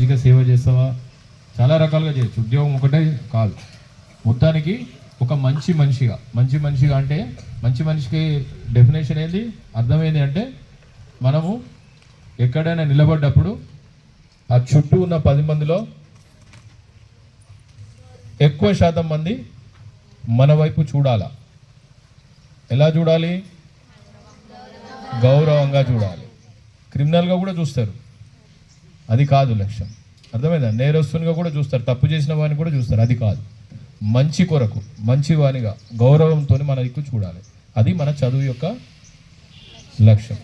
సామాజిక సేవ చేస్తావా? చాలా రకాలుగా చేయొచ్చు. ఉద్యోగం ఒకటే కాదు. మొత్తానికి ఒక మంచి మనిషిగా. మంచి మనిషిగా అంటే మంచి మనిషికి డెఫినేషన్ ఏంది? అర్థమైంది అంటే మనము ఎక్కడైనా నిలబడ్డప్పుడు ఆ చుట్టూ ఉన్న పది మందిలో ఎక్కువ శాతం మంది మన వైపు చూడాలా? ఎలా చూడాలి? గౌరవంగా చూడాలి. క్రిమినల్గా కూడా చూస్తారు. అది కాదు లక్ష్యం. అర్థమైందా? నేరస్తునిగా కూడా చూస్తారు. తప్పు చేసిన వాడిని కూడా చూస్తారు. అది కాదు. మంచి కొరకు మంచి వానిగా గౌరవంతో మన దిక్కు చూడాలి. అది మన చదువు యొక్క లక్ష్యం.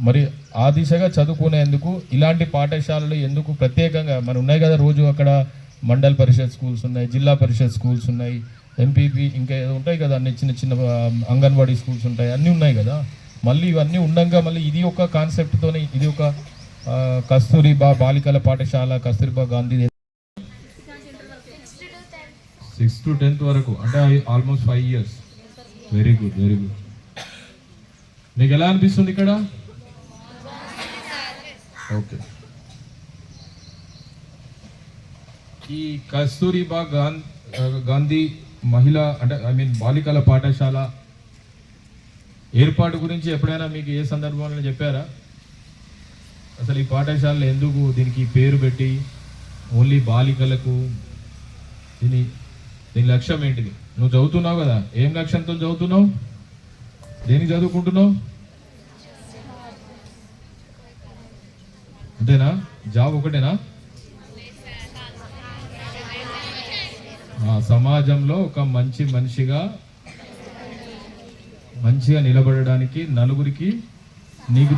మరి ఆ దిశగా చదువుకునేందుకు ఇలాంటి పాఠశాలలు ఎందుకు ప్రత్యేకంగా మన ఉన్నాయి కదా రోజు అక్కడ మండల్ పరిషత్ స్కూల్స్ ఉన్నాయి జిల్లా పరిషత్ స్కూల్స్ ఉన్నాయి ఎంపీపీ ఇంకా ఏదో ఉంటాయి కదా అన్ని చిన్న చిన్న అంగన్వాడీ స్కూల్స్ ఉంటాయి అన్నీ ఉన్నాయి కదా. మళ్ళీ ఇవన్నీ ఉండగా మళ్ళీ ఇది ఒక కాన్సెప్ట్తోని ఇది ఒక కస్తూరిబా బాలికల పాఠశాల Kasturba Gandhi six to tenth వరకు అంటే almost five years very good very good నీకు ఎలా అనిపిస్తుంది ఇక్కడ? ఓకే ఈ కస్తూరిబా గాంధీ మహిళా అంటే ఐ మీన్ బాలికల పాఠశాల ఏర్పాటు గురించి ఎప్పుడైనా మీకు ఏ సందర్భంలో చెప్పారా? అసలు ఈ పాఠశాలలో ఎందుకు దీనికి పేరు పెట్టి ఓన్లీ బాలికలకు దీని దీని లక్ష్యం ఏంటిది? నువ్వు చదువుతున్నావు కదా ఏం లక్ష్యంతో చదువుతున్నావు? దేనికి చదువుకుంటున్నావు? అంతేనా? జాబ్ ఒకటేనా? సమాజంలో ఒక మంచి మనిషిగా మంచిగా నిలబడడానికి నలుగురికి నీకు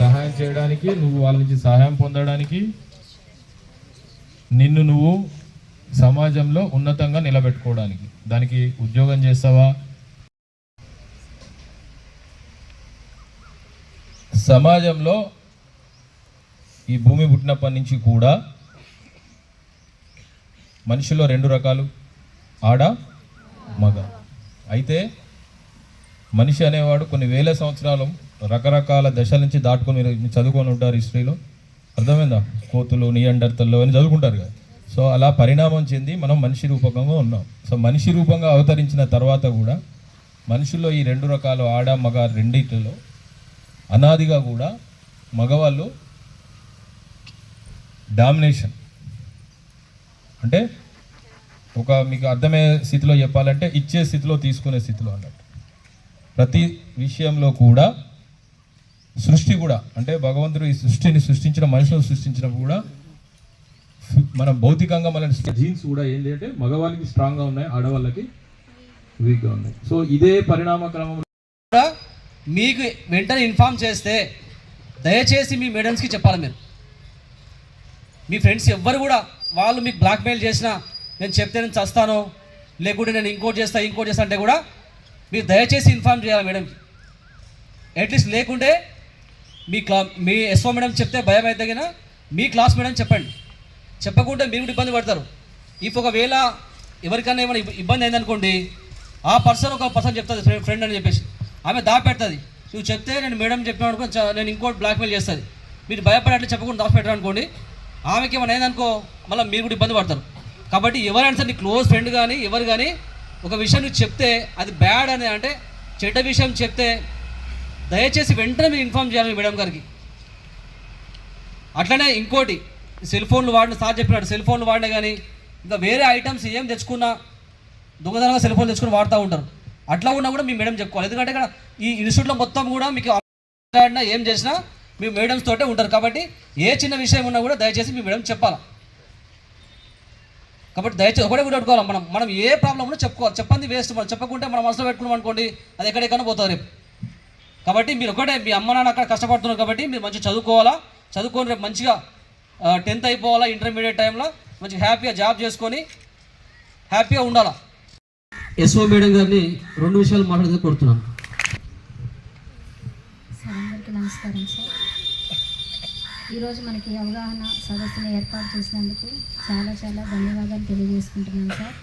సహాయం చేయడానికి నువ్వు వాళ్ళ నుంచి సహాయం పొందడానికి నిన్ను నువ్వు సమాజంలో ఉన్నతంగా నిలబెట్టుకోవడానికి. దానికి ఉద్యోగం చేస్తావా? సమాజంలో ఈ భూమి పుట్టినప్పటి నుంచి కూడా మనిషిలో రెండు రకాలు. ఆడ మగ. అయితే మనిషి అనేవాడు కొన్ని వేల సంవత్సరాలు రకరకాల దశల నుంచి దాటుకొని మీరు చదువుకొని ఉంటారు హిస్టరీలో అర్థమైందా? కోతులు నియండర్తల్లో అని చదువుకుంటారు కదా. సో అలా పరిణామం చెంది మనం మనిషి రూపకంగా ఉన్నాం. సో మనిషి రూపంగా అవతరించిన తర్వాత కూడా మనుషుల్లో ఈ రెండు రకాలు ఆడ మగ రెండిటిలో అనాదిగా కూడా మగవాళ్ళు డామినేషన్. అంటే ఒక మీకు అర్థమయ్యే స్థితిలో చెప్పాలంటే ఇచ్చే స్థితిలో తీసుకునే స్థితిలో అన్నట్టు. ప్రతి విషయంలో కూడా సృష్టి కూడా అంటే భగవంతుడు ఈ సృష్టిని సృష్టించిన మనుషులను సృష్టించినప్పుడు కూడా మన భౌతికంగా మన జీన్స్ కూడా ఏంటి అంటే మగవాళ్ళకి స్ట్రాంగ్గా ఉన్నాయి ఆడవాళ్ళకి వీక్గా ఉన్నాయి. సో ఇదే పరిణామ క్రమంలో కూడా మీకు వెంటనే ఇన్ఫామ్ చేస్తే దయచేసి మీ మేడమ్స్కి చెప్పాలి మీరు. మీ ఫ్రెండ్స్ ఎవ్వరు కూడా వాళ్ళు మీకు బ్లాక్మెయిల్ చేసినా నేను చెప్తే నేను చస్తాను లేకుంటే నేను ఇంకోటి చేస్తా ఇంకోటి చేస్తా అంటే కూడా మీరు దయచేసి ఇన్ఫామ్ చేయాలి మేడం. అట్లీస్ట్ లేకుంటే మీ క్లా మీ ఎస్ఓ మేడం చెప్తే భయం అయితే గిన మీ క్లాస్ మేడం చెప్పండి. చెప్పకుంటే మీరు కూడా ఇబ్బంది పడతారు. ఇఫ్ ఒకవేళ ఎవరికైనా ఏమైనా ఇబ్బంది అయిందనుకోండి ఆ పర్సన్ ఒక పర్సన్ చెప్తుంది ఫ్రెండ్ అని చెప్పేసి. ఆమె దాపెడుతుంది. నువ్వు చెప్తే నేను మేడం చెప్పిన అనుకో నేను ఇంకోటి బ్లాక్మెయిల్ చేస్తుంది. మీరు భయపడేట్లు చెప్పకుండా దాచిపెట్టారు అనుకోండి ఆమెకి ఏమైనా అయిందనుకో మళ్ళీ మీరు కూడా ఇబ్బంది పడతారు. కాబట్టి ఎవరైనా సరే నీ క్లోజ్ ఫ్రెండ్ కానీ ఎవరు కానీ ఒక విషయం నువ్వు చెప్తే అది బ్యాడ్ అని అంటే చెడ్డ విషయం చెప్తే దయచేసి వెంటనే మీరు ఇన్ఫామ్ చేయాలి మేడం గారికి. అట్లనే ఇంకోటి సెల్ ఫోన్లు వాడిన సార్ చెప్పినాడు సెల్ ఫోన్లు వాడినా కానీ ఇంకా వేరే ఐటమ్స్ ఏం తెచ్చుకున్నా దొంగతనంగా సెల్ ఫోన్ తెచ్చుకుని వాడుతూ ఉంటారు. అట్లా ఉన్నా కూడా మీ మేడం చెప్పుకోవాలి. ఎందుకంటే ఇక్కడ ఈ ఇన్స్టిట్యూట్లో మొత్తం కూడా మీకు ఆడినా ఏం చేసినా మీ మేడమ్స్ తోటే ఉంటారు. కాబట్టి ఏ చిన్న విషయం ఉన్నా కూడా దయచేసి మీ మేడం చెప్పాలి? కాబట్టి దయచేసి ఒకటే కూడా పెట్టుకోవాలి మనం మనం ఏ ప్రాబ్లం ఉన్నా చెప్పుకోవాలి. చెప్పండి వేస్ట్ మనం. చెప్పకుంటే మనం మనసులో పెట్టుకున్నాం అనుకోండి అది ఎక్కడెక్కడ పోతుంది రేపు. కాబట్టి మీరు ఒకటే మీ అమ్మ నాన్న అక్కడ కష్టపడుతున్నారు కాబట్టి మీరు మంచిగా చదువుకోవాలా? చదువుకొని రేపు మంచిగా టెన్త్ అయిపోవాలా ఇంటర్మీడియట్ టైంలో మంచిగా హ్యాపీగా జాబ్ చేసుకొని హ్యాపీగా ఉండాలా? ఎస్ఓ మేడం గారిని రెండు విషయాలు మాట్లాడితే కొడుతున్నాను సార్ అందరికీ నమస్కారం సార్. ఈరోజు మనకి అవగాహన సదస్సును ఏర్పాటు చేసినందుకు చాలా చాలా ధన్యవాదాలు తెలియజేసుకుంటున్నాను సార్.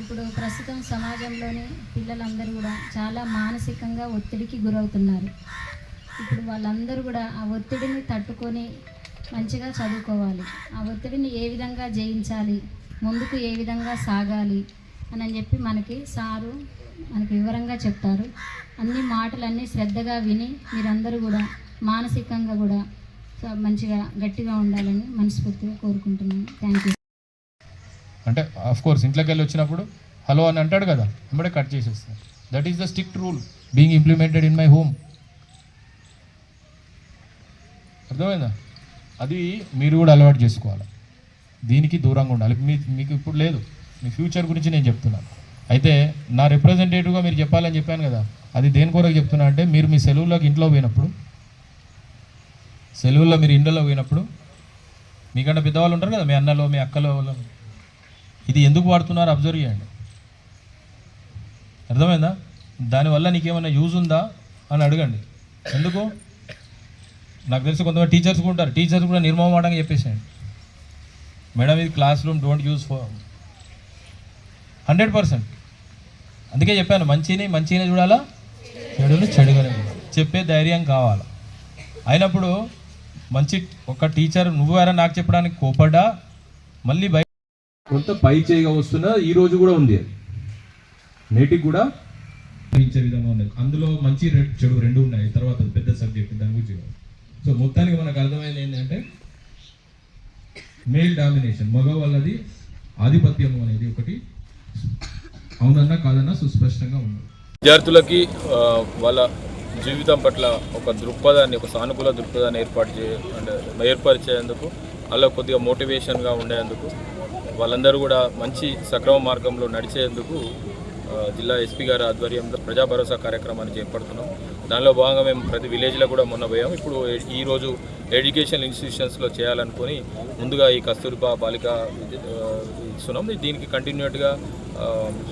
ఇప్పుడు ప్రస్తుతం సమాజంలోని పిల్లలందరూ కూడా చాలా మానసికంగా ఒత్తిడికి గురవుతున్నారు. ఇప్పుడు వాళ్ళందరూ కూడా ఆ ఒత్తిడిని తట్టుకొని మంచిగా చదువుకోవాలి. ఆ ఒత్తిడిని ఏ విధంగా జయించాలి? ముందుకు ఏ విధంగా సాగాలి? అని చెప్పి మనకి సారు మనకి వివరంగా చెప్తారు. అన్ని మాటలన్నీ శ్రద్ధగా విని మీరందరూ కూడా మానసికంగా కూడా మంచిగా గట్టిగా ఉండాలని మనస్ఫూర్తిగా కోరుకుంటున్నాను. థ్యాంక్ యూ అంటే ఆఫ్ కోర్స్ ఇంట్లోకి వెళ్ళి వచ్చినప్పుడు హలో అని అంటాడు కదా వెంబడే కట్ చేసేస్తాను that is the strict rule being implemented in my home అర్థమైందా? అది మీరు కూడా అలవాటు చేసుకోవాలి. దీనికి దూరంగా ఉండాలి. మీ మీకు ఇప్పుడు లేదు. మీ ఫ్యూచర్ గురించి నేను చెప్తున్నాను. అయితే నా రిప్రజెంటేటివ్గా మీరు చెప్పాలని చెప్పాను కదా అది దేని కొరకు చెప్తున్నా అంటే మీరు మీ సెలవులోకి ఇంట్లో పోయినప్పుడు సెలవుల్లో మీరు ఇండలో పోయినప్పుడు మీకంటే పెద్దవాళ్ళు ఉంటారు కదా మీ అన్నలో మీ అక్కలో వాళ్ళు. ఇది ఎందుకు వాడుతున్నారు? అబ్జర్వ్ చేయండి. అర్థమైందా? దానివల్ల నీకేమైనా యూజ్ ఉందా అని అడగండి. ఎందుకు? నాకు తెలిసి కొంతమంది టీచర్స్ కూడా ఉంటారు. టీచర్స్ కూడా నిర్మమాటంగా చెప్పేసేయండి. మేడం ఇది classroom don't use for hundred percent. అందుకే చెప్పాను మంచిని మంచిగానే చూడాలా చెడుని చెడుగానే చూడాలి. చెప్పే ధైర్యం కావాలి. అయినప్పుడు మంచి ఒక టీచర్ నువ్వెవరా నాకు చెప్పడానికి కోపడ్డా? మళ్ళీ బయట కొంత పై చేయగా వస్తున్న ఈ రోజు కూడా ఉంది. నేటికి కూడా ఇచ్చే విధంగా ఉన్నది. అందులో మంచి చెడు రెండు ఉన్నాయి. తర్వాత పెద్ద సబ్జెక్ట్ దాని గురించి. సో మొత్తానికి మనకు అర్థమైంది ఏంటంటే మేల్ డామినేషన్ మగవాళ్ళది ఆధిపత్యం అనేది ఒకటి. అవునన్నా కాదన్నా సుస్పష్టంగా ఉంది విద్యార్థులకి వాళ్ళ జీవితం పట్ల ఒక దృక్పథాన్ని ఒక సానుకూల దృక్పథాన్ని ఏర్పాటు చే అంటే ఏర్పరిచేందుకు అలా కొద్దిగా మోటివేషన్గా ఉండేందుకు వాళ్ళందరూ కూడా మంచి సక్రమ మార్గంలో నడిచేందుకు జిల్లా ఎస్పీ గారి ఆధ్వర్యంలో ప్రజా భరోసా కార్యక్రమాన్ని చేపడుతున్నాం. దానిలో భాగంగా మేము ప్రతి విలేజ్లో కూడా మొన్న పోయాం. ఇప్పుడు ఈరోజు ఎడ్యుకేషన్ ఇన్స్టిట్యూషన్స్లో చేయాలనుకొని ముందుగా ఈ కస్తూర్బా బాలిక ఇస్తున్నాం దీనికి కంటిన్యూట్గా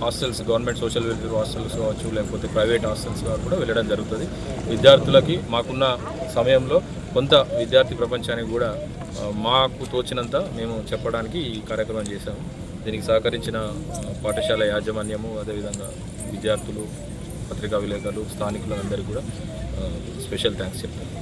hostels government social welfare hostels కావచ్చు లేకపోతే ప్రైవేట్ హాస్టల్స్ కూడా వెళ్ళడం జరుగుతుంది. విద్యార్థులకి మాకున్న సమయంలో కొంత విద్యార్థి ప్రపంచానికి కూడా మాకు తోచినంత మేము చెప్పడానికి ఈ కార్యక్రమం చేశాము. దీనికి సహకరించిన పాఠశాల యాజమాన్యము అదేవిధంగా విద్యార్థులు పత్రికా విలేకరులు స్థానికులందరికీ కూడా స్పెషల్ థ్యాంక్స్ చెప్తాను.